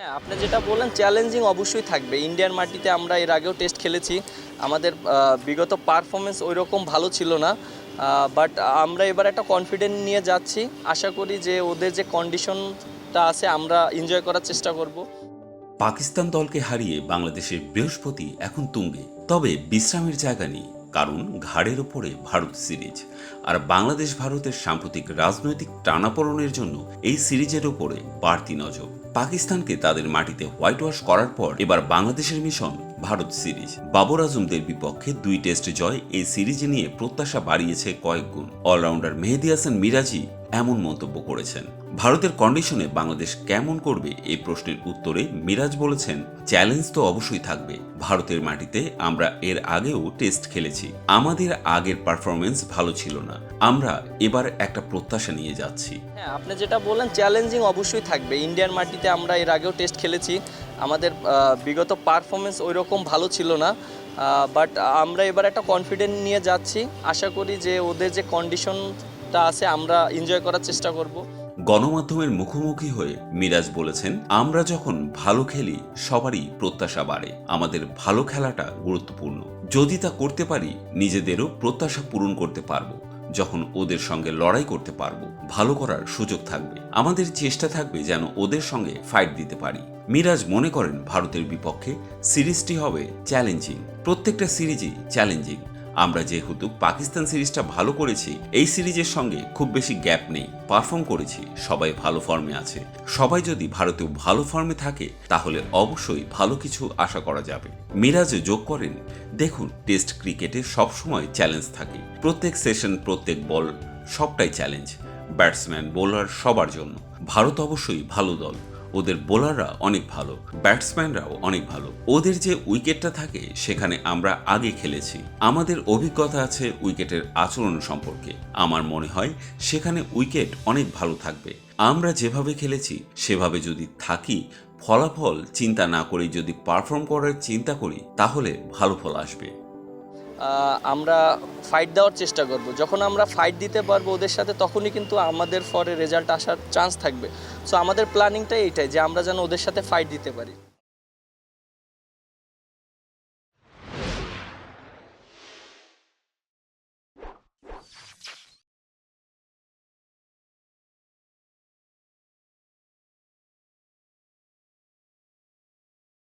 হ্যাঁ আপনি যেটা বললেন চ্যালেঞ্জিং অবশ্যই থাকবে। ইন্ডিয়ান মাটিতে আমরা এর আগেও টেস্ট খেলেছি। আমাদের বিগত পারফরমেন্স ওই রকম ভালো ছিল না। বাট আমরা এবার একটা কনফিডেন্ট নিয়ে যাচ্ছি। আশা করি যে ওদের যে কন্ডিশনটা আছে, আমরা এনজয় করার চেষ্টা করব। পাকিস্তান দলকে হারিয়ে বাংলাদেশের বৃহস্পতি এখন তুঙ্গে। তবে বিশ্রামের জায়গা নেই, কারণ ঘাড়ের ওপরে ভারত সিরিজ। আর বাংলাদেশ ভারতের সাম্প্রতিক রাজনৈতিক টানাপোড়েনের জন্য এই সিরিজের ওপরে বাড়তি নজর। পাকিস্তানকে তাদের মাটিতে হোয়াইট ওয়াশ করার পর এবার বাংলাদেশের মিশন ভারত সিরিজ। বাবর আজমদের বিপক্ষে দুই টেস্ট জয় এই সিরিজ নিয়ে প্রত্যাশা বাড়িয়েছে কয়েক গুণ। অলরাউন্ডার মেহেদি হাসান মিরাজি এমন মন্তব্য করেছেন। ভারতের কন্ডিশনে বাংলাদেশ কেমন করবে এই প্রশ্নের উত্তরে মিরাজ বলেছেন চ্যালেঞ্জ তো অবশ্যই থাকবে। ভারতের মাটিতে আমরা এর আগেও টেস্ট খেলেছি। আমাদের আগের পারফরমেন্স ভালো ছিল না। আমরা এবার একটা প্রত্যাশা নিয়ে যাচ্ছি। হ্যাঁ আপনি যেটা বললেন চ্যালেঞ্জিং অবশ্যই থাকবে। ইন্ডিয়ান মাটিতে আমরা এর আগেও টেস্ট খেলেছি। আমাদের বিগত পারফরমেন্স ওই রকম ভালো ছিল না। বাট আমরা এবার একটা কনফিডেন্ট নিয়ে যাচ্ছি। আশা করি যে ওদের যে কন্ডিশনটা আছে, আমরা এনজয় করার চেষ্টা করব। গণমাধ্যমের মুখোমুখি হয়ে মিরাজ বলেছেন, আমরা যখন ভালো খেলি, সবারই প্রত্যাশা বাড়ে। আমাদের ভালো খেলাটা গুরুত্বপূর্ণ। যদি তা করতে পারি, নিজেদেরও প্রত্যাশা পূরণ করতে পারব। যখন ওদের সঙ্গে লড়াই করতে পারব, ভালো করার সুযোগ থাকবে। আমাদের চেষ্টা থাকবে যেন ওদের সঙ্গে ফাইট দিতে পারি। মিরাজ মনে করেন, ভারতের বিপক্ষে সিরিজটি হবে চ্যালেঞ্জিং প্রত্যেকটা সিরিজই চ্যালেঞ্জিং আমরা যেহেতু পাকিস্তান সিরিজটা ভালো করেছি, এই সিরিজের সঙ্গে খুব বেশি গ্যাপ নেই। পারফর্ম করেছি, সবাই ভালো ফর্মে আছে। সবাই যদি ভারতেও ভালো ফর্মে থাকে, তাহলে অবশ্যই ভালো কিছু আশা করা যাবে। মিরাজ যোগ করেন। দেখুন, টেস্ট ক্রিকেটে সবসময় চ্যালেঞ্জ থাকে। প্রত্যেক সেশন, প্রত্যেক বল, সবটাই চ্যালেঞ্জ। ব্যাটসম্যান, বোলার সবার জন্য। ভারত অবশ্যই ভালো দল। ওদের বোলাররা অনেক ভালো, ব্যাটসম্যানরাও অনেক ভালো। ওদের যে উইকেটটা থাকে, সেখানে আমরা আগে খেলেছি। আমাদের অভিজ্ঞতা আছে উইকেটের আচরণ সম্পর্কে। আমার মনে হয় সেখানে উইকেট অনেক ভালো থাকবে। আমরা যেভাবে খেলেছি, সেভাবে যদি থাকি, ফলাফল চিন্তা না করে যদি পারফর্ম করার চিন্তা করি, তাহলে ভালো ফল আসবে। আমরা ফাইট দেওয়ার চেষ্টা করব। যখন আমরা ফাইট দিতে পারব ওদের সাথে, তখনই কিন্তু আমাদের ফরে রেজাল্ট আসার চান্স থাকবে। সো আমাদের প্ল্যানিংটাই এইটাই যে আমরা যেন ওদের সাথে ফাইট দিতে পারি।